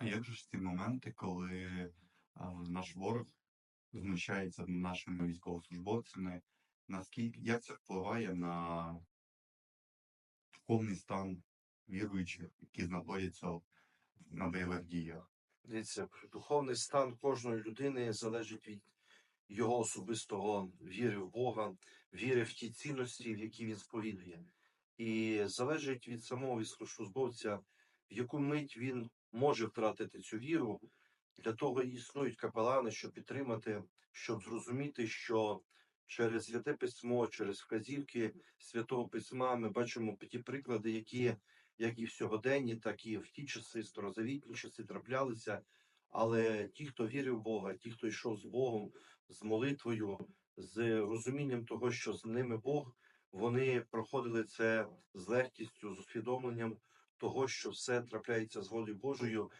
А як же ж ці моменти, коли а, наш ворог знущається над нашими військовослужбовцями? Наскільки як це впливає на духовний стан віруючих, які знаходяться на бойових діях? Дивіться, духовний стан кожної людини залежить від його особистого віри в Бога, віри в ті цінності, в які він сповідує. І залежить від самого військовослужбовця, в яку мить він може втратити цю віру. Для того і існують капелани, щоб підтримати, щоб зрозуміти, що через святе письмо, через вказівки святого письма ми бачимо ті приклади, які як і в сьогоденні, так і в ті часи, старозавітні часи траплялися. Але ті, хто вірив в Бога, ті, хто йшов з Богом, з молитвою, з розумінням того, що з ними Бог, вони проходили це з легкістю, з усвідомленням того, що все трапляється з волі Божою,